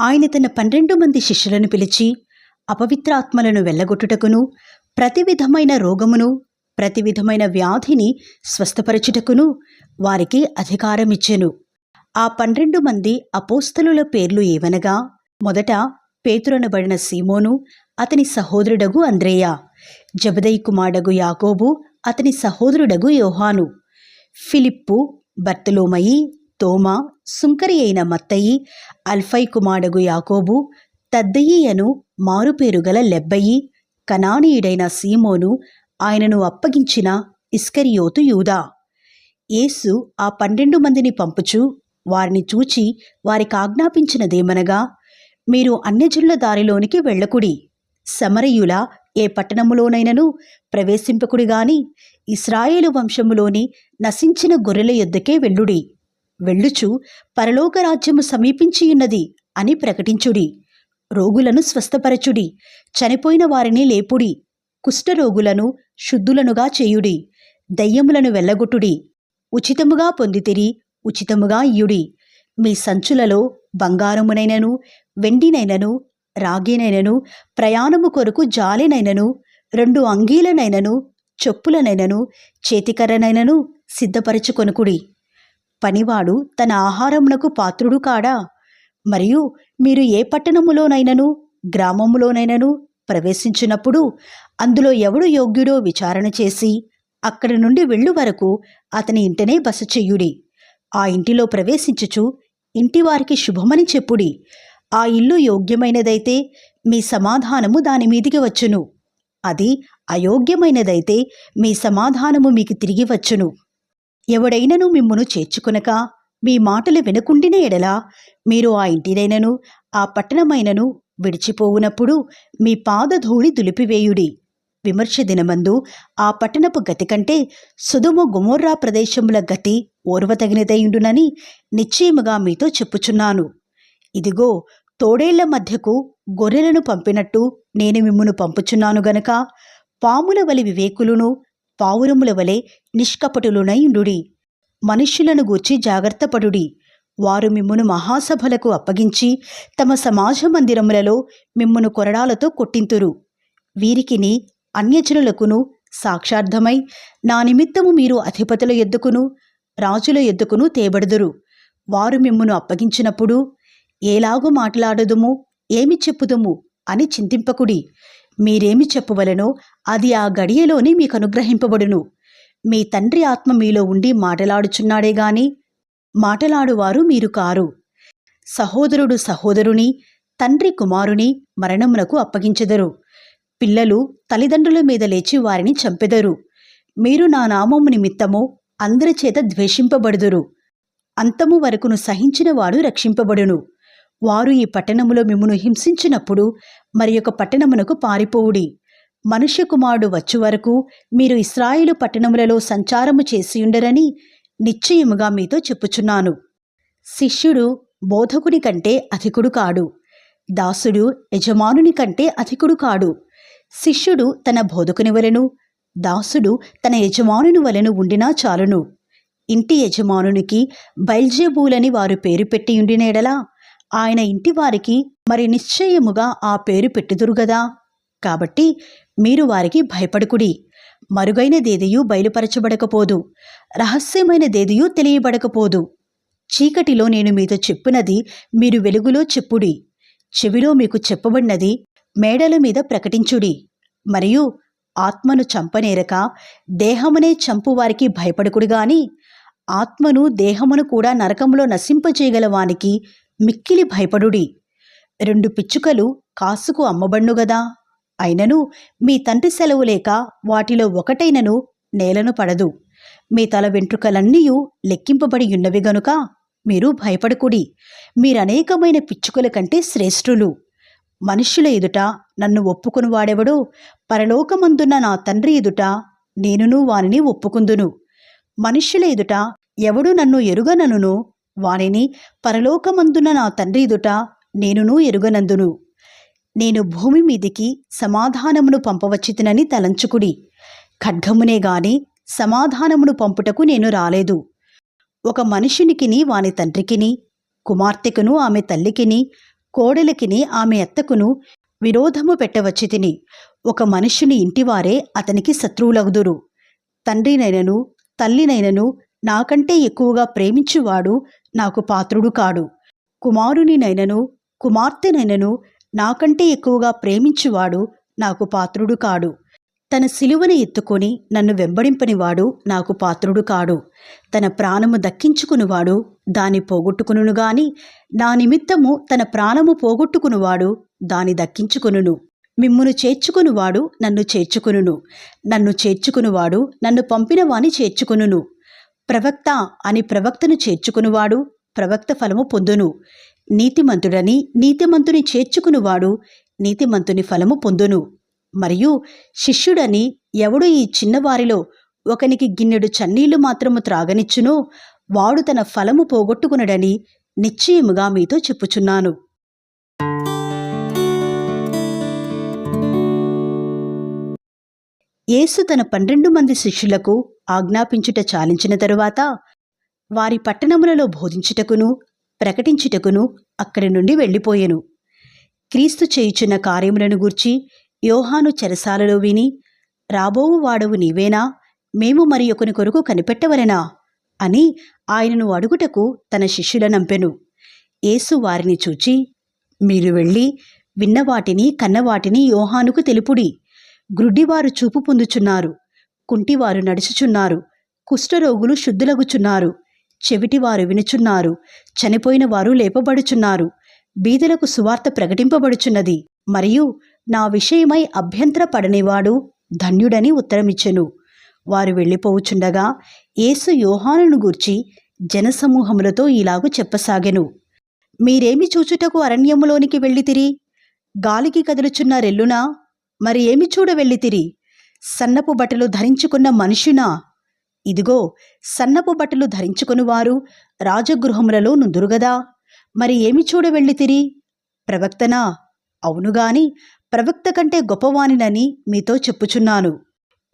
ఆయన తన పన్నెండు మంది శిష్యులను పిలిచి అపవిత్రాత్మలను వెళ్ళగొట్టుటకును ప్రతి విధమైన రోగమును ప్రతి విధమైన వ్యాధిని స్వస్థపరచుటకును వారికి అధికారమిచ్చెను. ఆ పన్నెండు మంది అపోస్తలుల పేర్లు ఏవనగా మొదట పేతురనబడిన సీమోను అతని సహోదరుడగు అంద్రేయ జబదయి కుమారుడగు యాకోబు అతని సహోదరుడగు యోహాను ఫిలిప్పు బర్తలోమయి తోమా సుంకరి అయిన మత్తయి అల్ఫై కుమారుడు యాకోబు తద్దయ్యను మారుపేరుగల లెబ్బయి కనానీయుడైన సీమోను ఆయనను అప్పగించిన ఇస్కరియోతు యూదా. యేసు ఆ పన్నెండు మందిని పంపుచు వారిని చూచి వారికి ఆజ్ఞాపించినదేమనగా మీరు అన్యజనుల దారిలోనికి వెళ్ళకుడి. సమరయుల ఏ పట్టణములోనైనను ప్రవేశింపకుడి గాని ఇస్రాయేలు వంశములోని నశించిన గొర్రెల యొద్దకే వెళ్ళుడి. వెళ్ళుచు పరలోక రాజ్యము సమీపించియున్నది అని ప్రకటించుడి. రోగులను స్వస్థపరచుడి. చనిపోయిన వారిని లేపుడి. కుష్ఠరోగులను శుద్ధులనుగా చేయుడి. దయ్యములను వెళ్ళగొట్టుడి. ఉచితముగా పొందితిరి ఉచితముగా ఇయుడి మీ సంచులలో బంగారమునైనను వెండినైనను రాగినైనను ప్రయాణము కొరకు జాలినైనను రెండు అంగీలనైనను చొప్పులనైనను చేతికర్రనైనను సిద్ధపరచుకొనుకుడి. పనివాడు తన ఆహారమునకు పాత్రుడు కాడా? మరియు మీరు ఏ పట్టణములోనైనను గ్రామములోనైనను ప్రవేశించినప్పుడు అందులో ఎవడు యోగ్యుడో విచారణ చేసి అక్కడి నుండి వెళ్ళు వరకు అతని ఇంటనే బస చెయ్యుడి ఆ ఇంటిలో ప్రవేశించుచు ఇంటివారికి శుభమని చెప్పుడి. ఆ ఇల్లు యోగ్యమైనదైతే మీ సమాధానము దాని మీదికి వచ్చును. అది అయోగ్యమైనదైతే మీ సమాధానము మీకు తిరిగి వచ్చును. ఎవడైనను మిమ్మును చేర్చుకునక మీ మాటలు వినకుండిన ఎడల మీరు ఆ ఇంటినైనను ఆ పట్టణమైనను విడిచిపోవునప్పుడు మీ పాదధూళి దులిపివేయుడి. విమర్శ దినమందు ఆ పట్టణపు గతి కంటే సుధుమ గుమోర్రా ప్రదేశముల గతి ఓర్వతగినదయుండునని నిశ్చయముగా మీతో చెప్పుచున్నాను. ఇదిగో తోడేళ్ళ మధ్యకు గొర్రెలను పంపినట్టు నేను మిమ్మును పంపుచున్నాను గనక పాముల వలి వివేకులును పావురముల వలె నిష్కపటులునయుండుడి మనుష్యులను గూర్చి జాగ్రత్తపడుడి. వారు మిమ్మును మహాసభలకు అప్పగించి తమ సమాజ మందిరములలో మిమ్మును కొరడాలతో కొట్టింతురు. వీరికిని అన్యజనులకును సాక్షార్థమై నా నిమిత్తము మీరు అధిపతుల ఎద్దుకును రాజుల ఎద్దుకును తేబడుదురు. వారు మిమ్మును అప్పగించినప్పుడు ఏలాగు మాట్లాడదుము? ఏమి చెప్పుదుము? అని చింతింపకుడి. మీరేమి చెప్పవలెనో అది ఆ గడియలోనే మీకు అనుగ్రహింపబడును మీ తండ్రి ఆత్మ మీలో ఉండి మాటలాడుచున్నాడే గాని మాటలాడువారు మీరు కారు. సహోదరుడు సహోదరుని తండ్రి కుమారుని మరణమునకు అప్పగించెదరు. పిల్లలు తల్లిదండ్రుల మీద లేచి వారిని చంపెదరు. మీరు నా నామము నిమిత్తము అందరి చేత ద్వేషింపబడుదురు. అంతము వరకును సహించిన వాడు రక్షింపబడును. వారు ఈ పట్టణములో మిమ్మును హింసించినప్పుడు మరి యొక్క పట్టణమునకు పారిపోవుడి. మనుష్య కుమారుడు వచ్చు వరకు మీరు ఇస్రాయిలు పట్టణములలో సంచారము చేసియుండరని నిశ్చయముగా మీతో చెప్పుచున్నాను. శిష్యుడు బోధకుని కంటే అధికుడు కాడు. దాసుడు యజమానుని కంటే అధికుడు కాడు. శిష్యుడు తన బోధకుని వలెను దాసుడు తన యజమానుని వలెను ఉండినా చాలును. ఇంటి యజమానునికి బైల్జేబూలని వారు పేరు పెట్టి ఉండినేడలా ఆయన ఇంటి వారికి మరి నిశ్చయముగా ఆ పేరు పెట్టుదురుగదా కాబట్టి మీరు వారికి భయపడకుడి. మరుగైనదేదియూ బయలుపరచబడకపోదు. రహస్యమైనదేదియూ తెలియబడకపోదు. చీకటిలో నేను మీతో చెప్పినది మీరు వెలుగులో చెప్పుడి. చెవిలో మీకు చెప్పబడినది మేడల మీద ప్రకటించుడి. మరియు ఆత్మను చంపనేరక దేహమునే చంపువారికి భయపడకుడు గాని ఆత్మను దేహమును కూడా నరకంలో నశింపచేయగల వానికి మిక్కిలి భయపడుడి. రెండు పిచ్చుకలు కాసుకు అమ్మబడ్ను గదా. అయినను మీ తండ్రి సెలవు లేక వాటిలో ఒకటైనను నేలను పడదు. మీ తల వెంట్రుకలన్నీయు లెక్కింపబడి ఉన్నవి గనుక మీరు భయపడకుడి. మీరనేకమైన పిచ్చుకల కంటే శ్రేష్ఠులు. మనుష్యుల ఎదుట నన్ను ఒప్పుకుని వాడెవడో పరలోకమందున్న నా తండ్రి ఎదుట నేనును వానిని ఒప్పుకుందును. మనుష్యుల ఎదుట ఎవడు నన్ను ఎరుగననును వానిని పరలోకమందున నా తండ్రి ఎదుట నేనును ఎరుగనందును. నేను భూమి మీదికి సమాధానమును పంపవచ్చితినని తలంచుకుడి. ఖడ్గమునే గాని సమాధానమును పంపుటకు నేను రాలేదు. ఒక మనుషునికిని వాని తండ్రికిని కుమార్తెకును ఆమె తల్లికిని కోడలికిని ఆమె అత్తకును విరోధము పెట్టవచ్చి తిని ఒక మనుష్యుని ఇంటివారే అతనికి శత్రువులగుదురు. తండ్రినైనను తల్లినైనను నాకంటే ఎక్కువగా ప్రేమించువాడు నాకు పాత్రుడు కాడు. కుమారునినైనను కుమార్తెనైనను నాకంటే ఎక్కువగా ప్రేమించువాడు నాకు పాత్రుడు కాడు. తన సిలువను ఎత్తుకొని నన్ను వెంబడింపనివాడు నాకు పాత్రుడు కాడు. తన ప్రాణము దక్కించుకునివాడు దాని పోగొట్టుకును గాని నా నిమిత్తము తన ప్రాణము పోగొట్టుకునివాడు దాని దక్కించుకును మిమ్మును చేర్చుకునివాడు నన్ను చేర్చుకును నన్ను చేర్చుకునివాడు నన్ను పంపినవాని చేర్చుకును ప్రవక్త అని ప్రవక్తను చేర్చుకునివాడు ప్రవక్త ఫలము పొందును. నీతిమంతుడని నీతిమంతుని చేర్చుకునివాడు నీతిమంతుని ఫలము పొందును. మరియు శిష్యుడని ఎవడు ఈ చిన్నవారిలో ఒకనికి గిన్నెడు చన్నీళ్ళు మాత్రము త్రాగనిచ్చునో వాడు తన ఫలము పోగొట్టుకునడని నిశ్చయముగా మీతో చెప్పుచున్నాను. యేసు తన పన్నెండు మంది శిష్యులకు ఆజ్ఞాపించుట చాలించిన తరువాత వారి పట్టణములలో బోధించుటకును ప్రకటించుటకును అక్కడి నుండి వెళ్ళిపోయెను. క్రీస్తు చేయుచున్న కార్యములను గూర్చి యోహాను చెరసాలలో విని రాబోవు వాడవు నీవేనా? మేము మరి ఒకని కొరకు కనిపెట్టవలెనా? అని ఆయనను అడుగుటకు తన శిష్యులనంపెను యేసు వారిని చూచి మీరు వెళ్ళి విన్నవాటిని కన్నవాటిని యోహానుకు తెలుపుడి. గ్రుడ్డివారు చూపు పొందుచున్నారు. కుంటివారు నడుచుచున్నారు. కుష్ఠరోగులు శుద్ధులగుచున్నారు. చెవిటివారు వినుచున్నారు. చనిపోయిన వారు లేపబడుచున్నారు. బీదలకు సువార్త ప్రకటింపబడుచున్నది. మరియు నా విషయమై అభ్యంతర పడనివాడు ధన్యుడని ఉత్తరమిచ్చెను. వారు వెళ్ళిపోవుచుండగా యేసు యోహానును గూర్చి జనసమూహములతో ఇలాగు చెప్పసాగెను. మీరేమి చూచుటకు అరణ్యములోనికి వెళ్ళితిరి? గాలికి కదులుచున్న రెల్లునా? మరి ఏమి చూడవెళ్ళితిరి సన్నపు బట్టలు ధరించుకున్న మనుషునా? ఇదిగో సన్నపు బట్టలు ధరించుకునివారు రాజగృహములలో నుందురుగదా? మరి ఏమి చూడవెళ్ళితిరి ప్రవక్తనా? అవునుగాని ప్రవక్త కంటే గొప్పవానినని మీతో చెప్పుచున్నాను.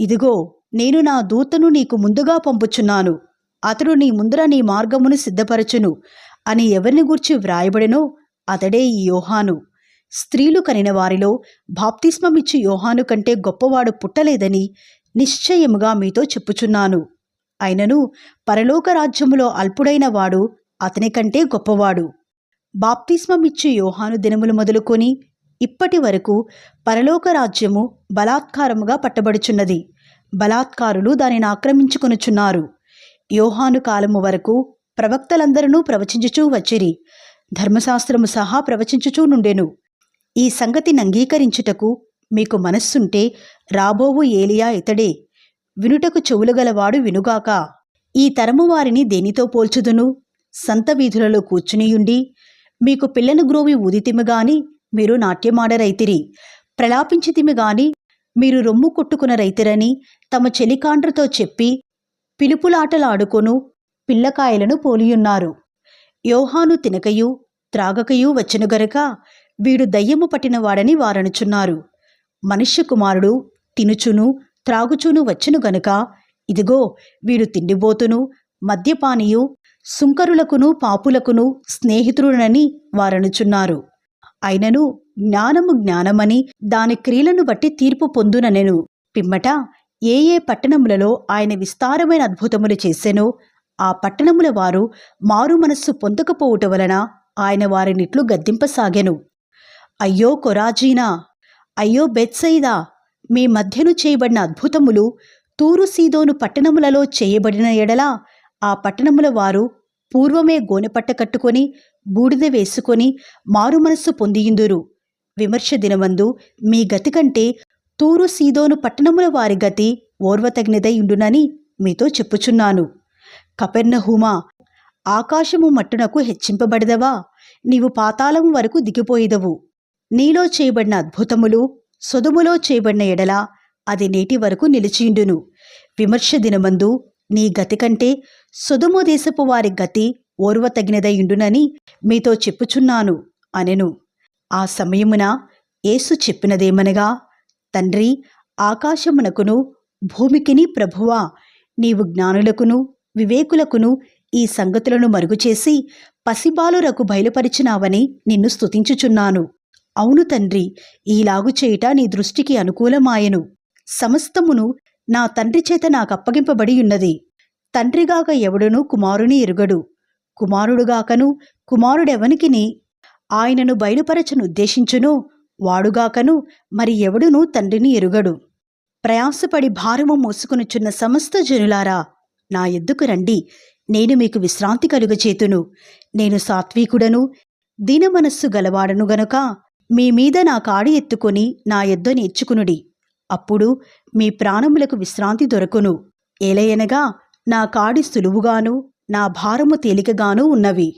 ఇదిగో నేను నా దూతను నీకు ముందుగా పంపుచున్నాను. అతడు నీ ముందర నీ మార్గమును సిద్ధపరచును. అని ఎవరిని గూర్చి వ్రాయబడినో అతడే ఈ యోహాను. స్త్రీలు కనిన వారిలో బాప్తిస్మమిచ్చి యోహాను కంటే గొప్పవాడు పుట్టలేదని నిశ్చయముగా మీతో చెప్పుచున్నాను. అయినను పరలోక రాజ్యములో అల్పుడైన వాడు అతని కంటే గొప్పవాడు. బాప్తిస్మమిచ్చి యోహాను దినములు మొదలుకొని ఇప్పటి వరకు పరలోక రాజ్యము బలాత్కారముగా పట్టబడుచున్నది. బలాత్కారులు దానిని ఆక్రమించుకొనుచున్నారు. యోహాను కాలము వరకు ప్రవక్తలందరూ ప్రవచించుచూ వచ్చిరి. ధర్మశాస్త్రము సహా ప్రవచించుచూ నుండెను. ఈ సంగతిని అంగీకరించుటకు మీకు మనస్సుంటే రాబోవు ఏలియా ఇతడే. వినుటకు చెవులు గలవాడు వినుగాక. ఈ తరము వారిని దేనితో పోల్చుదును? సంత వీధులలో కూర్చునియుండి మీకు పిల్లను గ్రోవి ఊదితిమి గాని మీరు నాట్యమాడరైతిరి ప్రలాపించితిమి గాని మీరు రొమ్ము కొట్టుకున్న రైతిరని తమ చెలికాండ్రతో చెప్పి పిలుపులాటలాడుకొను పిల్లకాయలను పోలియున్నారు. యోహాను తినకయు త్రాగకయు వచ్చెను వీడు దయ్యము పట్టినవాడని వారనుచున్నారు. మనుష్య కుమారుడు తినుచును త్రాగుచును వచ్చును గనుక ఇదిగో వీడు తిండిబోతును మద్యపానీయు సుంకరులకును పాపులకును స్నేహితుడునని వారనుచున్నారు. అయినను జ్ఞానము జ్ఞానమని దాని క్రియలను బట్టి తీర్పు పొందుననెను. పిమ్మట ఏ ఏ పట్టణములలో ఆయన విస్తారమైన అద్భుతములు చేసెనో ఆ పట్టణముల వారు మారు మనస్సు పొందకపోవుట వలన ఆయన వారినిట్లు గద్దింపసాగెను. అయ్యో కొరాజీనా అయ్యో బెత్సైదా మీ మధ్యను చేయబడిన అద్భుతములు తూరు సీదోను పట్టణములలో చేయబడిన ఎడల ఆ పట్టణముల వారు పూర్వమే గోనెపట్ట కట్టుకొని బూడిద వేసుకొని మారు మనస్సు పొందియుందురు. విమర్శ దినమందు మీ గతి కంటే తూరు సీదోను పట్టణముల వారి గతి ఓర్వతగినదై ఉండునని మీతో చెప్పుచున్నాను. కపెర్ణహూమా ఆకాశము మట్టునకు హెచ్చింపబడదవా? నీవు పాతాళము వరకు దిగిపోయేదవు. నీలో చేయబడిన అద్భుతములు సొదుములో చేయబడిన ఎడల అది నేటి వరకు నిలిచిండును విమర్శ దినమందు నీ గతి కంటే సొదుము దేశపు వారి గతి ఓర్వతగినదయుండునని మీతో చెప్పుచున్నాను అనెను. ఆ సమయమున యేసు చెప్పినదేమనగా తండ్రి ఆకాశమునకును భూమికిని ప్రభువా నీవు జ్ఞానులకును వివేకులకును ఈ సంగతులను మరుగుచేసి పసిబాలురకు బయలుపరిచినావని నిన్ను స్తుతించుచున్నాను. అవును తండ్రి ఈలాగు చేయుట నీ దృష్టికి అనుకూలమాయెను. సమస్తమును నా తండ్రి చేత నాకప్పగింపబడి ఉన్నది. తండ్రిగాక ఎవడునూ కుమారుని ఎరుగడు. కుమారుడుగాకను కుమారుడెవనికిని ఆయనను బయలుపరచనుద్దేశించును వాడుగాకను మరి ఎవడునూ తండ్రిని ఎరుగడు. ప్రయాసపడి భారము మోసుకునుచున్న సమస్త జనులారా నా ఎద్దుకు రండి. నేను మీకు విశ్రాంతి కలుగచేతును. నేను సాత్వికుడను దీనమనస్సు గలవాడను గనుక మీ మీద నా కాడి ఎత్తుకొని నా ఎద్దు నేర్చుకునుడి అప్పుడు మీ ప్రాణములకు విశ్రాంతి దొరకును. ఏలయనగా నా కాడి సులువుగాను నా భారము తేలికగాను ఉన్నవి.